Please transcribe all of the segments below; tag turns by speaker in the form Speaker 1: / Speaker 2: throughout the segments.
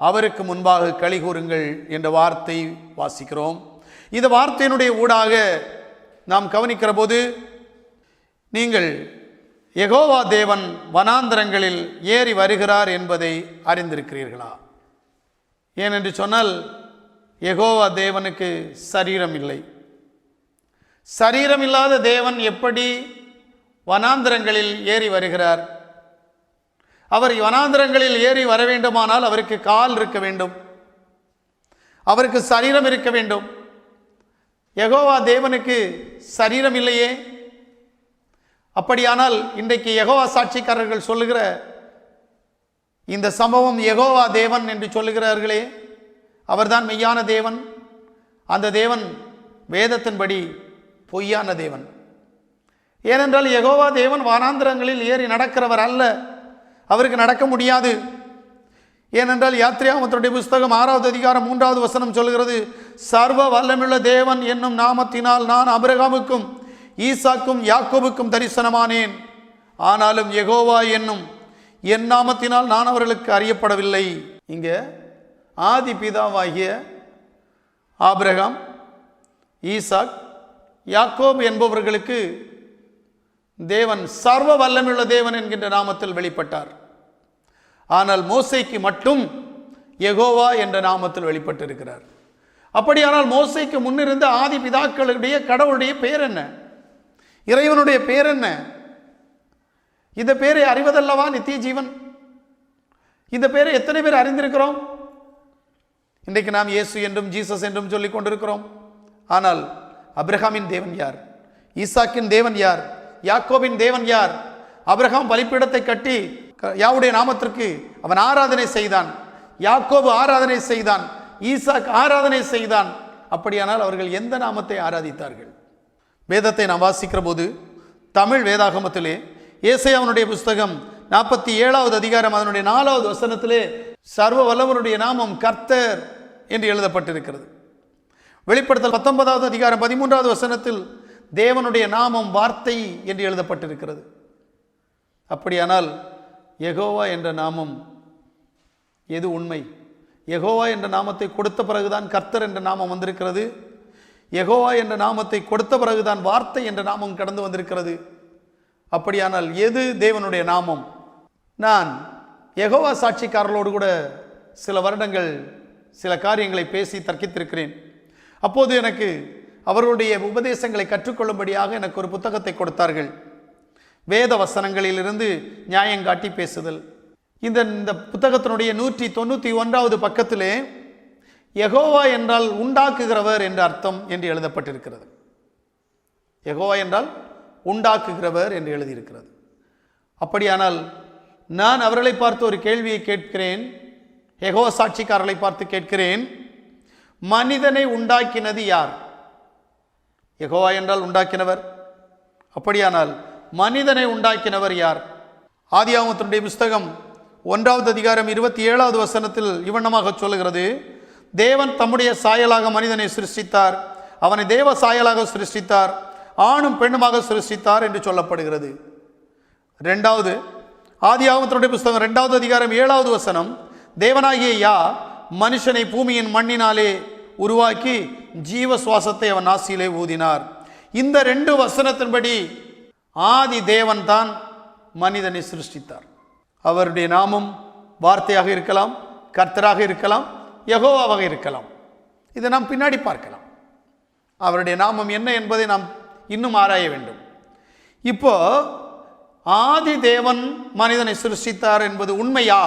Speaker 1: அவருக்கு முன்பாக களி கூறுங்கள் என்ற வார்த்தை வாசிக்கிறோம். இந்த வார்த்தையினுடைய ஊடாக நாம் கவனிக்கிற போது நீங்கள் எகோவா தேவன் வனாந்தரங்களில் ஏறி வருகிறார் என்பதை அறிந்திருக்கிறீர்களா? ஏனென்று சொன்னால் எகோவா தேவனுக்கு சரீரம் இல்லை. சரீரம் இல்லாத தேவன் எப்படி வனாந்தரங்களில் ஏறி வருகிறார்? அவர் வனாந்திரங்களில் ஏறி வர வேண்டுமானால் அவருக்கு கால் இருக்க வேண்டும். அவருக்கு சரீரம் இருக்க வேண்டும். எகோவா தேவனுக்கு சரீரம் இல்லையே? அப்படியானால் இன்றைக்கு எகோவா சாட்சிக்காரர்கள் சொல்லுகிற இந்த சம்பவம் எகோவா தேவன் என்று சொல்லுகிறார்களே அவர்தான் மெய்யான தேவன். அந்த தேவன் வேதத்தின்படி பொய்யான தேவன். ஏனென்றால் எகோவா தேவன் வானாந்திரங்களில் ஏறி நடக்கிறவர் அல்ல. அவருக்கு நடக்க முடியாது. ஏனென்றால் யாத்திரையாமத்துடைய புஸ்தகம் ஆறாவது அதிகாரம் மூன்றாவது வசனம் சொல்கிறது சர்வ வல்லமுள்ள தேவன் என்னும் நாமத்தினால் நான் அபிரகாமுக்கும் ஈசாக்கும் யாக்கோபுக்கும் தரிசனமானேன். ஆனாலும் எகோவா என்னும் என் நாமத்தினால் நான் அவர்களுக்கு அறியப்படவில்லை. இங்கே ஆதி பிதாவாகிய ஆபிரகாம் ஈசாக் யாக்கோப் என்பவர்களுக்கு தேவன் சர்வ வல்லமுள்ள தேவன் என்கின்ற நாமத்தில் வெளிப்பட்டார். ஆனால் மோசைக்கு மட்டும் எகோவா என்ற நாமத்தில் வெளிப்பட்டிருக்கிறார். அப்படியானால் மோசைக்கு முன்னிருந்த ஆதி பிதாக்களுடைய கடவுளுடைய பெயர் என்ன? இறைவனுடைய பெயர் என்ன? இந்த பேரை அறிவதல்லவா நித்திய ஜீவன் இந்த பேரை எத்தனை பேர் அறிந்திருக்கிறோம்? இன்றைக்கு நாம் இயேசு என்றும் ஜீசஸ் என்றும் சொல்லிக் கொண்டிருக்கிறோம். ஆனால் அப்ரஹாமின் தேவன் யார்? ஈசாக்கின் தேவன் யார்? யாக்கோபின் தேவன் யார்? அப்ரஹாம் பலிப்பிடத்தை கட்டி யாவுடைய நாமத்திற்கு அவன் ஆராதனை செய்தான். யாக்கோபு ஆராதனை செய்தான். ஈசாக் ஆராதனை செய்தான். அப்படியானால் அவர்கள் எந்த நாமத்தை ஆராதித்தார்கள்? வேதத்தை நாம் வாசிக்கிற போது தமிழ் வேதாகமத்திலே ஏசையாவனுடைய புஸ்தகம் நாற்பத்தி ஏழாவது அதிகாரம் அதனுடைய நாலாவது வசனத்திலே சர்வ வல்லவனுடைய நாமம் கர்த்தர் என்று எழுதப்பட்டிருக்கிறது. வெளிப்படுத்தல் பத்தொன்பதாவது அதிகாரம் பதிமூன்றாவது வசனத்தில் தேவனுடைய நாமம் வார்த்தை என்று எழுதப்பட்டிருக்கிறது. அப்படியானால் எகோவா என்ற நாமம் எது உண்மை? எகோவா என்ற நாமத்தை கொடுத்த பிறகுதான் கர்த்தர் என்ற நாமம் வந்திருக்கிறது. எகோவா என்ற நாமத்தை கொடுத்த பிறகுதான் வார்த்தை என்ற நாமம் கடந்து வந்திருக்கிறது. அப்படியானால் எது தேவனுடைய நாமம்? நான் எகோவா சாட்சிக்காரர்களோடு கூட சில வருடங்கள் சில காரியங்களை பேசி தர்க்கித்திருக்கிறேன். அப்போது எனக்கு அவர்களுடைய உபதேசங்களை கற்றுக்கொள்ளும்படியாக எனக்கு ஒரு புத்தகத்தை கொடுத்தார்கள். வேத வசனங்களிலிருந்து நியாயங்காட்டி பேசுதல். இந்த இந்த புத்தகத்தினுடைய நூற்றி தொண்ணூற்றி ஒன்றாவது பக்கத்திலே எகோவா என்றால் உண்டாக்குகிறவர் என்ற அர்த்தம் என்று எழுதப்பட்டிருக்கிறது. எகோவா என்றால் உண்டாக்குகிறவர் என்று எழுதியிருக்கிறது. அப்படியானால் நான் அவர்களை பார்த்து ஒரு கேள்வியை கேட்கிறேன் எகோ சாட்சிக்காரர்களை பார்த்து கேட்கிறேன் மனிதனை உண்டாக்கினது யார்? எகோவா என்றால் உண்டாக்கினவர். அப்படியானால் மனிதனை உண்டாக்கினவர் யார்? ஆதியாமத்தினுடைய புஸ்தகம் ஒன்றாவது அதிகாரம் இருபத்தி ஏழாவது வசனத்தில் இவ்வண்ணமாக சொல்லுகிறது. தேவன் தம்முடைய சாயலாக மனிதனை சிருஷ்டித்தார். அவனை தேவ சாயலாக சிருஷ்டித்தார். ஆணும் பெண்ணுமாக சிருஷ்டித்தார் என்று சொல்லப்படுகிறது. ரெண்டாவது ஆதியாகமத்தினுடைய புஸ்தகம் ரெண்டாவது அதிகாரம் ஏழாவது வசனம் தேவனாகிய யா மனுஷனை பூமியின் மண்ணினாலே உருவாக்கி ஜீவ சுவாசத்தை அவன் ஆசியிலே ஊதினார். இந்த ரெண்டு வசனத்தின்படி ஆதி தேவன் தான் மனிதனை சிருஷ்டித்தார். அவருடைய நாமம் வார்த்தையாக இருக்கலாம் கர்த்தராக இருக்கலாம் யெகோவாவாக இருக்கலாம். இதை நாம் பின்னாடி பார்க்கலாம். அவருடைய நாமம் என்ன என்பதை நாம் இன்னும் ஆராய வேண்டும். இப்போ ஆதி தேவன் மனிதனை சிருஷ்டித்தார் என்பது உண்மையா?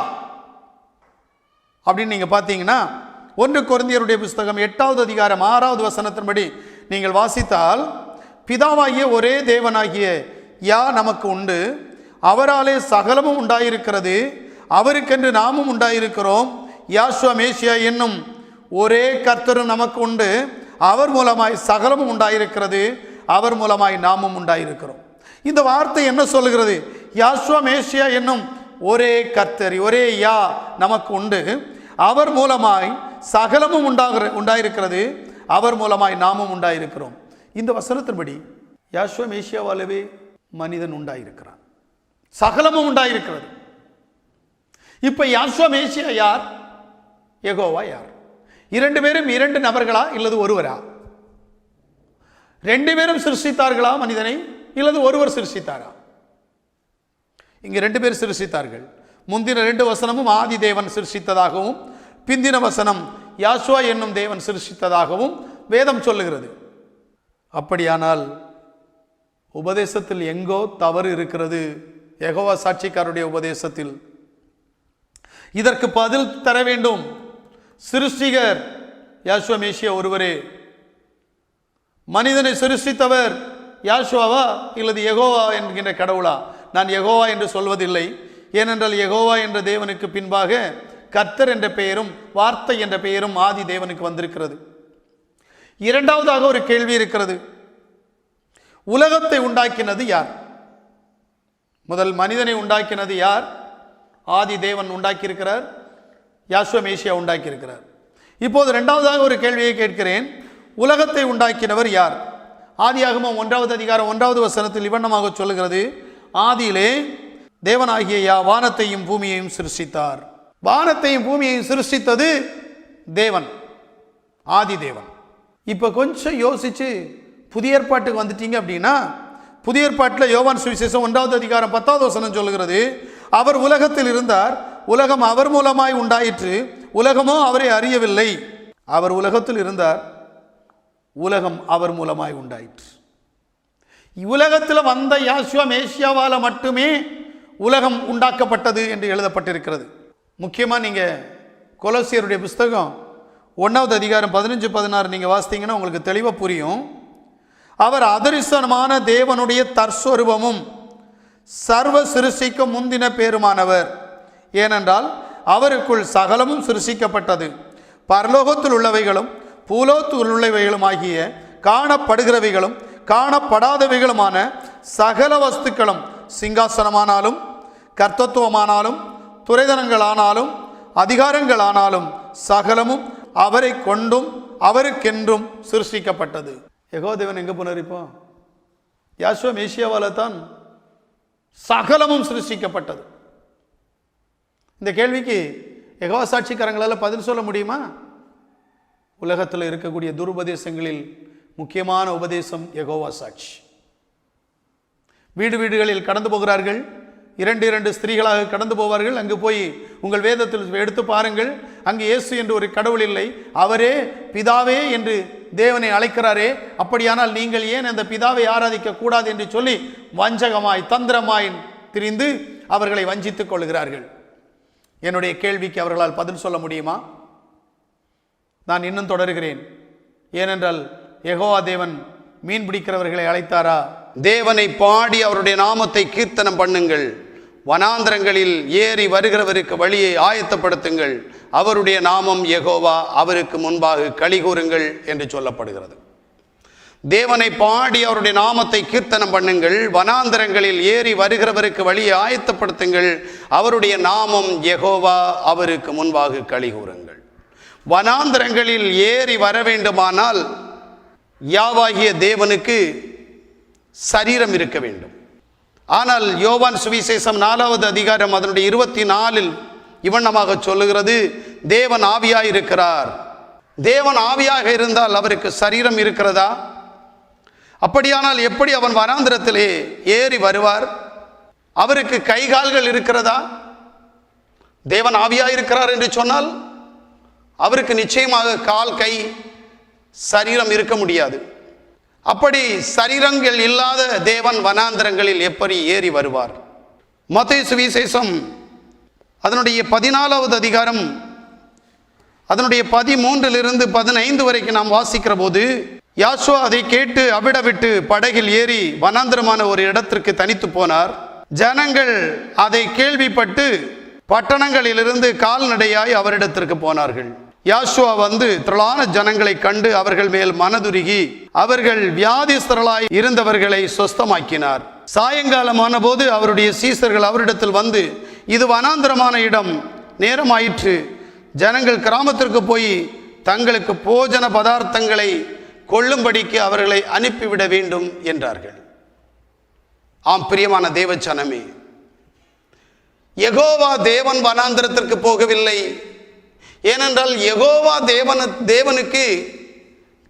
Speaker 1: அப்படின்னு நீங்கள் பார்த்தீங்கன்னா ஒன்று கொரிந்தியருடைய புஸ்தகம் எட்டாவது அதிகாரம் ஆறாவது வசனத்தின்படி நீங்கள் வாசித்தால் பிதாவாகிய ஒரே தேவனாகிய யா நமக்கு உண்டு. அவராலே சகலமும் உண்டாயிருக்கிறது. அவருக்கென்று நாமும் உண்டாயிருக்கிறோம். யாஸ்வா மேசியா என்னும் ஒரே கர்த்தரும் நமக்கு உண்டு. அவர் மூலமாய் சகலமும் உண்டாயிருக்கிறது. அவர் மூலமாய் நாமும் உண்டாயிருக்கிறோம். இந்த வார்த்தை என்ன சொல்லுகிறது? யாஸ்வா மேசியா என்னும் ஒரே கர்த்தர் ஒரே யா நமக்கு உண்டு. அவர் மூலமாய் சகலமும் உண்டாகிற உண்டாயிருக்கிறது. அவர் மூலமாய் நாமும் உண்டாயிருக்கிறோம். இந்த வசனத்தின்படி யாஸ்வம் ஏசியாவாலவே மனிதன் உண்டாயிருக்கிறான். சகலமும் உண்டாயிருக்கிறது. இப்போ யாஸ்வா மேசியா யார்? எகோவா யார்? இரண்டு பேரும் இரண்டு நபர்களா இல்லது ஒருவரா? ரெண்டு பேரும் சிருஷ்டித்தார்களா மனிதனை இல்லது ஒருவர் சிருஷ்டித்தாரா? இங்கே ரெண்டு பேர் சிருஷித்தார்கள் முந்தின ரெண்டு வசனமும் ஆதி தேவன் சிருஷித்ததாகவும் பிந்தின வசனம் யாசுவா என்னும் தேவன் சிருஷித்ததாகவும் வேதம் சொல்லுகிறது. அப்படியானால் உபதேசத்தில் எங்கோ தவறு இருக்கிறது. எகோவா சாட்சிக்காருடைய உபதேசத்தில். இதற்கு பதில் தர வேண்டும். சிருஷ்டிகர் யாசுவ மேசியா ஒருவரே. மனிதனை சிருஷ்டித்தவர் யாசுவாவா இல்லது எகோவா என்கின்ற கடவுளா? நான் எகோவா என்று சொல்வதில்லை. ஏனென்றால் எகோவா என்ற தேவனுக்கு பின்பாக கர்த்தர் என்ற பெயரும் வார்த்தை என்ற பெயரும் ஆதி தேவனுக்கு வந்திருக்கிறது. இரண்டாவதாக ஒரு கேள்வி இருக்கிறது. உலகத்தை உண்டாக்கினது யார்? முதல் மனிதனை உண்டாக்கினது யார்? ஆதி தேவன் உண்டாக்கியிருக்கிறார் யாஸ்வமேசியா உண்டாக்கியிருக்கிறார். இப்போது ரெண்டாவதாக ஒரு கேள்வியை கேட்கிறேன். உலகத்தை உண்டாக்கினவர் யார்? ஆதியாகமும் ஒன்றாவது அதிகாரம் ஒன்றாவது வசனத்தில் இவண்ணமாக சொல்லுகிறது ஆதியிலே தேவனாகிய யா வானத்தையும் பூமியையும் சிருஷ்டித்தார். வானத்தையும் பூமியையும் சிருஷ்டித்தது தேவன் ஆதி தேவன். இப்போ கொஞ்சம் யோசிச்சு புதிய ஏற்பாட்டுக்கு வந்துட்டீங்க அப்படின்னா புதிய ஏற்பாட்டில் யோவான் சுவிசேஷம் ஒன்றாவது அதிகாரம் பத்தாவது வசனம் சொல்கிறது அவர் உலகத்தில் இருந்தார் உலகம் அவர் மூலமாய் உண்டாயிற்று உலகமோ அவரை அறியவில்லை. அவர் உலகத்தில் இருந்தார் உலகம் அவர் மூலமாய் உண்டாயிற்று. உலகத்தில் வந்த யாசுவா மேசியாவால் மட்டுமே உலகம் உண்டாக்கப்பட்டது என்று எழுதப்பட்டிருக்கிறது. முக்கியமாக நீங்கள் கொலோசியருடைய புஸ்தகம் ஒன்றாவது அதிகாரம் பதினஞ்சு பதினாறு நீங்கள் வாசித்தீங்கன்னா உங்களுக்கு தெளிவாக புரியும். அவர் அதரிசனமான தேவனுடைய தற்சொருபமும் சர்வ சிருஷ்டிக்கும் முந்தின பேருமானவர். ஏனென்றால் அவருக்குள் சகலமும் சிருஷிக்கப்பட்டது பரலோகத்தில் உள்ளவைகளும் பூலோத்தில் உள்ளவைகளும் ஆகிய காணப்படுகிறவைகளும் காணப்படாதவைகளுமான சகல வஸ்துக்களும் சிங்காசனமானாலும் கர்த்தத்துவமானாலும் துறைதனங்களானாலும் அதிகாரங்களானாலும் சகலமும் அவரை கொண்டும் அவருக்கென்றும் சிருஷ்டிக்கப்பட்டது. யகோதேவன் எங்கே போனார் இப்போ? யாசுவ ஏசியாவால் தான் சகலமும் சிருஷ்டிக்கப்பட்டது. இந்த கேள்விக்கு எகவா சாட்சிக்காரங்களால் பதில் சொல்ல முடியுமா? உலகத்தில் இருக்கக்கூடிய துருபதேசங்களில் முக்கியமான உபதேசம் எகோவா சாட்சி. வீடு வீடுகளில் கடந்து போகிறார்கள். இரண்டு இரண்டு ஸ்திரீகளாக கடந்து போவார்கள். அங்கு போய் உங்கள் வேதத்தில் எடுத்து பாருங்கள். அங்கு இயேசு என்று ஒரு கடவுள் இல்லை. அவரே பிதாவே என்று தேவனை அழைக்கிறாரே. அப்படியானால் நீங்கள் ஏன் அந்த பிதாவை ஆராதிக்க கூடாது என்று சொல்லி வஞ்சகமாய் தந்திரமாய் திரிந்து அவர்களை வஞ்சித்துக் கொள்கிறார்கள்? என்னுடைய கேள்விக்கு அவர்களால் பதில் சொல்ல முடியுமா? நான் இன்னும் தொடர்கிறேன். ஏனென்றால் எகோவா தேவன் மீன் பிடிக்கிறவர்களை அழைத்தாரா? தேவனை பாடி அவருடைய நாமத்தை கீர்த்தனம் பண்ணுங்கள். வனாந்திரங்களில் ஏறி வருகிறவருக்கு வழியை ஆயத்தப்படுத்துங்கள். அவருடைய நாமம் எகோவா அவருக்கு முன்பாக களி கூறுங்கள் என்று சொல்லப்படுகிறது. தேவனை பாடி அவருடைய நாமத்தை கீர்த்தனம் பண்ணுங்கள். வனாந்தரங்களில் ஏறி வருகிறவருக்கு வழியை ஆயத்தப்படுத்துங்கள். அவருடைய நாமம் யெகோவா அவருக்கு முன்பாக களி கூறுங்கள். வனாந்திரங்களில் ஏறி வர வேண்டுமானால் யாவாகிய தேவனுக்கு சரீரம் இருக்க வேண்டும். ஆனால் யோவான் சுவிசேஷம் நாலாவது அதிகாரம் அதனுடைய இருபத்தி நாலில் இவண்ணமாக சொல்லுகிறது தேவன் ஆவியாக இருக்கிறார் தேவன் ஆவியாக இருந்தால் அவருக்கு சரீரம் இருக்கிறதா? அப்படியானால் எப்படி அவன் வராந்திரத்திலே ஏறி வருவார்? அவருக்கு கைகால்கள் இருக்கிறதா? தேவன் ஆவியாக இருக்கிறார் என்று சொன்னால் அவருக்கு நிச்சயமாக கால் கை சரீரம் இருக்க முடியாது. அப்படி சரீரங்கள் இல்லாத தேவன் வனாந்திரங்களில் எப்படி ஏறி வருவார்? மத்திய சுவிசேஷம் அதனுடைய பதினாலாவது அதிகாரம் அதனுடைய பதிமூன்றிலிருந்து பதினைந்து வரைக்கும் நாம் வாசிக்கிற போது யாசுவா அதை கேட்டு அவிடவிட்டு படகில் ஏறி வனாந்திரமான ஒரு இடத்திற்கு தனித்து போனார். ஜனங்கள் அதை கேள்விப்பட்டு பட்டணங்களிலிருந்து கால்நடையாய் அவரிடத்திற்கு போனார்கள். யாஷுவா வந்து திரளான ஜனங்களை கண்டு அவர்கள் மேல் மனதுருகி அவர்கள் வியாதிஸ்தரலாய் இருந்தவர்களை சொஸ்தமாக்கினார். சாயங்காலமான போது அவருடைய சீசர்கள் அவரிடத்தில் வந்து இது வனாந்தரமான இடம். நேரமாயிற்று. ஜனங்கள் கிராமத்திற்கு போய் தங்களுக்கு போஜன பதார்த்தங்களை கொள்ளும்படிக்கு அவர்களை அனுப்பிவிட வேண்டும் என்றார்கள். ஆம் பிரியமான தேவச்சனமே எகோவா தேவன் வனாந்திரத்திற்கு போகவில்லை. ஏனென்றால் எகோவா தேவன தேவனுக்கு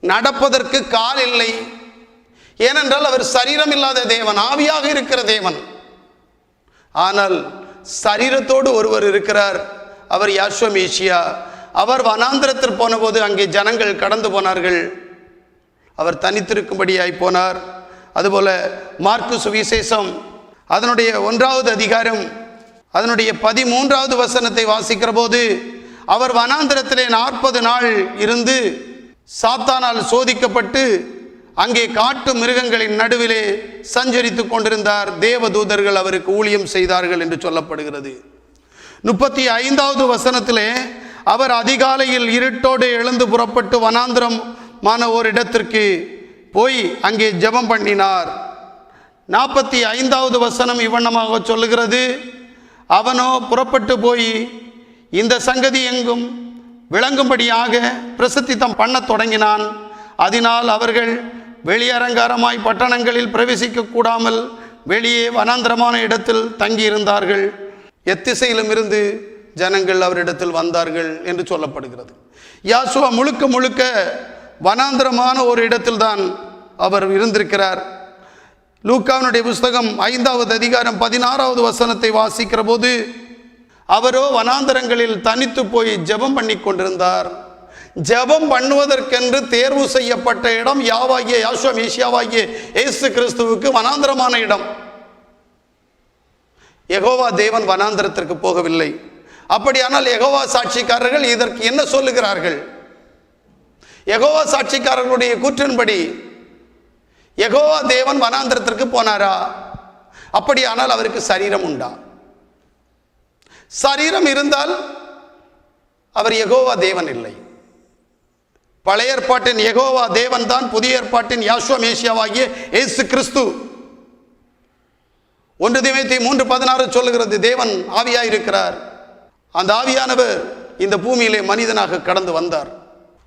Speaker 1: நடப்பதற்கு கால் இல்லை. ஏனென்றால் அவர் சரீரம் இல்லாத தேவன் ஆவியாக இருக்கிற தேவன். ஆனால் சரீரத்தோடு ஒருவர் இருக்கிறார். அவர் யாஸ்வமேஷியா அவர் வனாந்திரத்தில் போனபோது அங்கே ஜனங்கள் கடந்து போனார்கள். அவர் தனித்திருக்கும்படியாய் போனார். அதுபோல மார்க்கு சுவிசேஷம் அதனுடைய ஒன்றாவது அதிகாரம் அதனுடைய பதிமூன்றாவது வசனத்தை வாசிக்கிற போது அவர் வனாந்திரத்திலே நாற்பது நாள் இருந்து சாத்தானால் சோதிக்கப்பட்டு அங்கே காட்டு மிருகங்களின் நடுவிலே சஞ்சரித்து கொண்டிருந்தார். தேவதூதர்கள் அவருக்கு ஊழியம் செய்தார்கள் என்று சொல்லப்படுகிறது. முப்பத்தி ஐந்தாவது வசனத்திலே அவர் அதிகாலையில் இருட்டோடு எழுந்து புறப்பட்டு வனாந்திரமான ஒரு இடத்திற்கு போய் அங்கே ஜெபம் பண்ணினார். நாற்பத்தி ஐந்தாவது வசனம் இவ்வண்ணமாக சொல்லுகிறது. அவனோ புறப்பட்டு போய் இந்த சங்கதி எங்கும் விளங்கும்படியாக பிரசித்தித்தம் பண்ணத் தொடங்கினான். அதனால் அவர்கள் வெளியரங்காரமாய் பட்டணங்களில் பிரவேசிக்க கூடாமல் வெளியே வனாந்திரமான இடத்தில் தங்கியிருந்தார்கள். எத்திசையிலும் இருந்து ஜனங்கள் அவரிடத்தில் வந்தார்கள் என்று சொல்லப்படுகிறது. யாசுவா முழுக்க முழுக்க வனாந்திரமான ஒரு இடத்தில்தான் அவர் இருந்திருக்கிறார். லூக்காவினுடைய புஸ்தகம் ஐந்தாவது அதிகாரம் பதினாறாவது வசனத்தை வாசிக்கிற போது அவரோ வனாந்தரங்களில் தனித்து போய் ஜெபம் பண்ணி கொண்டிருந்தார் ஜெபம் பண்ணுவதற்கென்று தேர்வு செய்யப்பட்ட இடம் யாவாகிய யாசுவம் ஏசியாவாகிய இயேசு கிறிஸ்துவுக்கு வனாந்தரமான இடம். எகோவா தேவன் வனாந்தரத்திற்கு போகவில்லை. அப்படியானால் எகோவா சாட்சிக்காரர்கள் இதற்கு என்ன சொல்லுகிறார்கள்? எகோவா சாட்சிக்காரர்களுடைய கூற்றின்படி எகோவா தேவன் வனாந்திரத்திற்கு போனாரா? அப்படியானால் அவருக்கு சரீரம் உண்டா? சரீரம் இருந்தால் அவர் எகோவா தேவன் இல்லை. பழைய ஏற்பாட்டின் எகோவா தேவன் தான் புதிய ஏற்பாட்டின் யாஸ்வமேசியாவாகிய இயேசு கிறிஸ்து. ஒன்று திமைத்தி மூன்று பதினாறு சொல்லுகிறது தேவன் ஆவியாக இருக்கிறார் அந்த ஆவியானவர் இந்த பூமியிலே மனிதனாக கடந்து வந்தார்.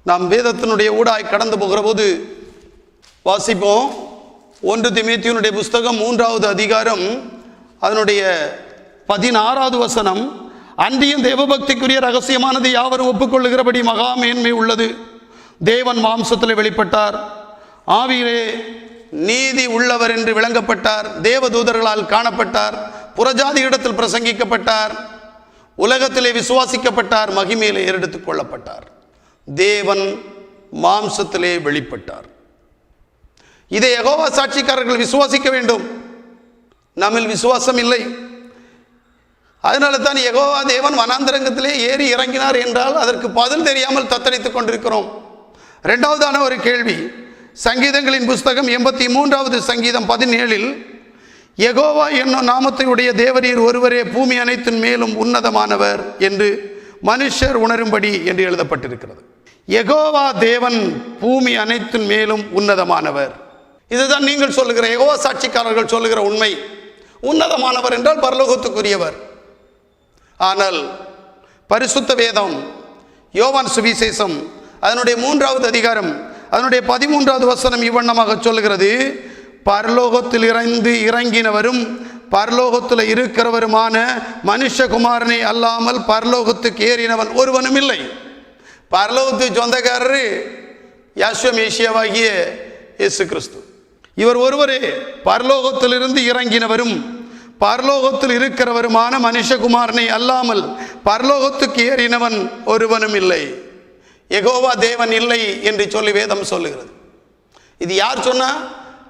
Speaker 1: நாம் வேதத்தினுடைய ஊடாய் கடந்து போகிற போது வாசிப்போம். ஒன்று திமேத்தியனுடைய புஸ்தகம் மூன்றாவது அதிகாரம் அதனுடைய பதினாறாவது வசனம் அன்றியும் தேவபக்திக்குரிய ரகசியமானது யாவரும் ஒப்புக்கொள்ளுகிறபடி மகா மேன்மை உள்ளது. தேவன் மாம்சத்தில் வெளிப்பட்டார். ஆவியிலே நீதி உள்ளவர் என்று விளங்கப்பட்டார். தேவதூதர்களால் காணப்பட்டார். புறஜாதியிடத்தில் பிரசங்கிக்கப்பட்டார். உலகத்திலே விசுவாசிக்கப்பட்டார். மகிமையிலே ஏறெடுத்துக் கொள்ளப்பட்டார். தேவன் மாம்சத்திலே வெளிப்பட்டார். இதை எகோவா சாட்சிக்காரர்கள் விசுவாசிக்க வேண்டும். நம்மில் விசுவாசம் இல்லை. அதனால தான் எகோவா தேவன் வனாந்தரங்கத்திலே ஏறி இறங்கினார் என்றால் அதற்கு பதில் தெரியாமல் தத்தளித்துக் கொண்டிருக்கிறோம். ரெண்டாவதான ஒரு கேள்வி. சங்கீதங்களின் புஸ்தகம் எண்பத்தி மூன்றாவது சங்கீதம் பதினேழில் எகோவா என்னும் நாமத்தையுடைய தேவரீர் ஒருவரே பூமி அனைத்தின் மேலும் உன்னதமானவர் என்று மனுஷர் உணரும்படி என்று எழுதப்பட்டிருக்கிறது. எகோவா தேவன் பூமி அனைத்தின் மேலும் உன்னதமானவர். இதுதான் நீங்கள் சொல்லுகிற எகோவா சாட்சிக்காரர்கள் சொல்லுகிற உண்மை. உன்னதமானவர் என்றால் பரலோகத்துக்குரியவர். ஆனால் பரிசுத்த வேதம் யோவான் சுவிசேஷம் அதனுடைய மூன்றாவது அதிகாரம் அதனுடைய பதிமூன்றாவது வசனம் இவ்வண்ணமாக சொல்கிறது பரலோகத்தில் இறந்து இறங்கினவரும் பரலோகத்தில் இருக்கிறவருமான மனுஷகுமாரனை அல்லாமல் பரலோகத்துக்கு ஏறினவன் ஒருவனும் இல்லை. பரலோகத்து சொந்தக்காரரு யாஸ்வமேஷியாவாகிய இயேசு கிறிஸ்து. இவர் ஒருவரே பரலோகத்திலிருந்து இறங்கினவரும் பரலோகத்தில் இருக்கிறவருமான மனுஷகுமாரனை அல்லாமல் பரலோகத்துக்கு ஏறினவன் ஒருவனும் இல்லை. எகோவா தேவன் இல்லை என்று சொல்லி வேதம் சொல்லுகிறது. இது யார் சொன்னா?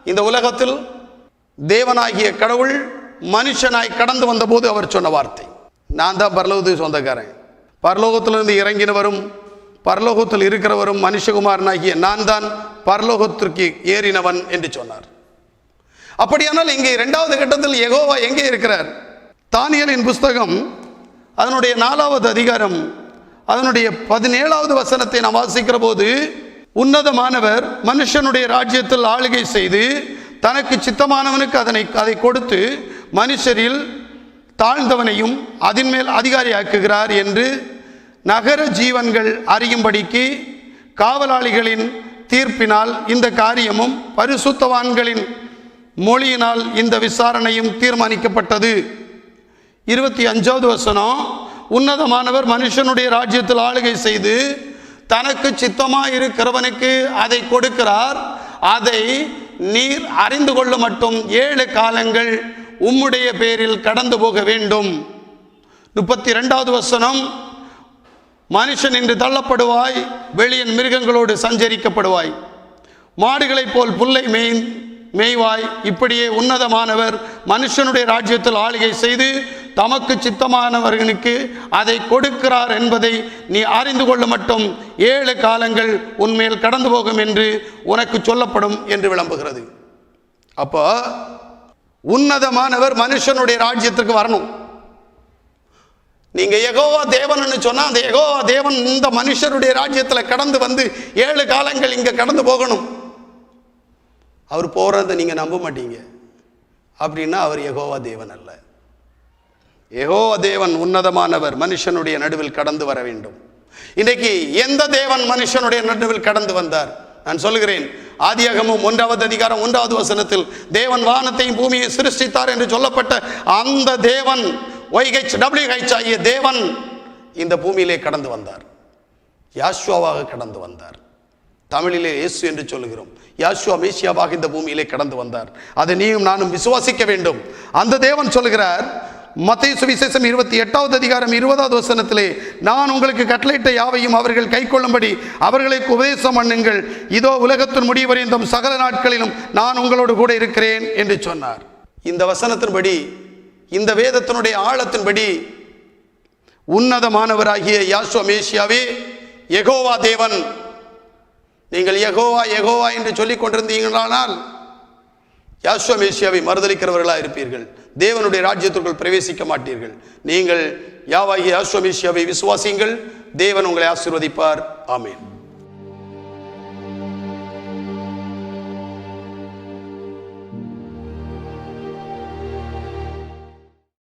Speaker 1: இந்த உலகத்தில் தேவனாகிய கடவுள் மனுஷனாய் கடந்து வந்தபோது அவர் சொன்ன வார்த்தை. நான் தான் பரலோகத்துக்கு சொந்தக்காரன். பரலோகத்திலிருந்து இறங்கினவரும் பரலோகத்தில் இருக்கிறவரும் மனுஷகுமாரனாகிய நான் தான் பரலோகத்திற்கு ஏறினவன் என்று சொன்னார். அப்படியானால் இங்கே இரண்டாவது கட்டத்தில் எகோவா எங்கே இருக்கிறார்? தானியலின் புஸ்தகம் அதனுடைய நாலாவது அதிகாரம் அதனுடைய பதினேழாவது வசனத்தை நாம் வாசிக்கிற போது உன்னதமானவர் மனுஷனுடைய ராஜ்யத்தில் ஆளுகை செய்து தனக்கு சித்தமானவனுக்கு அதனை அதை கொடுத்து மனுஷரில் தாழ்ந்தவனையும் அதன் மேல் அதிகாரியாக்குகிறார் என்று நகர ஜீவன்கள் அறியும்படிக்கு காவலாளிகளின் தீர்ப்பினால் இந்த காரியமும் பரிசுத்தவான்களின் மொழியினால் இந்த விசாரணையும் தீர்மானிக்கப்பட்டது. இருபத்தி அஞ்சாவது வசனம் உன்னதமானவர் மனுஷனுடைய ராஜ்யத்தில் ஆளுகை செய்து தனக்கு சித்தமாக இருக்கிறவனுக்கு அதை கொடுக்கிறார். அதை நீர் அறிந்து கொள்ள மட்டும் ஏழு காலங்கள் உம்முடைய பேரில் கடந்து போக வேண்டும். முப்பத்தி ரெண்டாவது வசனம் மனுஷன் என்று தள்ளப்படுவாய் வெளியின் மிருகங்களோடு சஞ்சரிக்கப்படுவாய். மாடுகளைப் போல் புல்லை மேய் மேய்வாய் இப்படியே உன்னதமானவர் மனுஷனுடைய ராஜ்யத்தில் ஆளுகை செய்து தமக்கு சித்தமானவர்களுக்கு அதை கொடுக்கிறார் என்பதை நீ அறிந்து கொள்ள மட்டும் ஏழு காலங்கள் உன்மேல் கடந்து போகும் என்று உனக்கு சொல்லப்படும் என்று விளம்புகிறது. அப்போ உன்னதமானவர் மனுஷனுடைய ராஜ்யத்துக்கு வரணும். நீங்க எகோவா தேவன்னு சொன்னா அந்த எகோவா தேவன் இந்த மனுஷருடைய ராஜ்யத்தில் கடந்து வந்து ஏழு காலங்கள் இங்க கடந்து போகணும். அவர் போகிறத நீங்கள் நம்ப மாட்டீங்க. அப்படின்னா அவர் எகோவா தேவன் அல்ல. எகோவா தேவன் உன்னதமானவர் மனுஷனுடைய நடுவில் கடந்து வர வேண்டும். இன்றைக்கு எந்த தேவன் மனுஷனுடைய நடுவில் கடந்து வந்தார்? நான் சொல்லுகிறேன் ஆதியாகமும் ஒன்றாவது அதிகாரம் ஒன்றாவது வசனத்தில் தேவன் வானத்தையும் பூமியை சிருஷ்டித்தார் என்று சொல்லப்பட்ட அந்த தேவன் ஒய்ஹெச் டபிள்யூஹெச் ஆகிய தேவன் இந்த பூமியிலே கடந்து வந்தார். யாஷ்வாவாக கடந்து வந்தார். தமிழிலே இயேசு என்று சொல்லுகிறோம். யாசுவா மேசியாவாக இந்த பூமியிலே கடந்து வந்தார். அதை நீயும் நானும் விசுவாசிக்க வேண்டும். அந்த தேவன் சொல்கிறார் மத்திய சுவிசேஷம் இருபத்தி எட்டாவது அதிகாரம் இருபதாவது வசனத்திலே நான் உங்களுக்கு கட்டளையிட்ட யாவையும் அவர்கள் கைக்கொள்ளும்படி அவர்களுக்கு உபதேசம் பண்ணுங்கள். இதோ உலகத்தின் முடிவறிந்தும் சகல நாட்களிலும் நான் உங்களோடு கூட இருக்கிறேன் என்று சொன்னார். இந்த வசனத்தின்படி இந்த வேதத்தினுடைய ஆழத்தின்படி உன்னதமானவராகிய யாசுவ மேசியாவே எகோவா தேவன் நீங்கள் எகோவா எகோவா என்று சொல்லிக் கொண்டிருந்தீங்களானால் யாஸ்வ மேசியாவை மறுதலிக்கிறவர்களாக இருப்பீர்கள். தேவனுடைய ராஜ்யத்திற்குள் பிரவேசிக்க மாட்டீர்கள். நீங்கள் யாவாகிய யாஸ்வ விசுவாசியுங்கள். தேவன் உங்களை ஆசீர்வதிப்பார். ஆமேன்.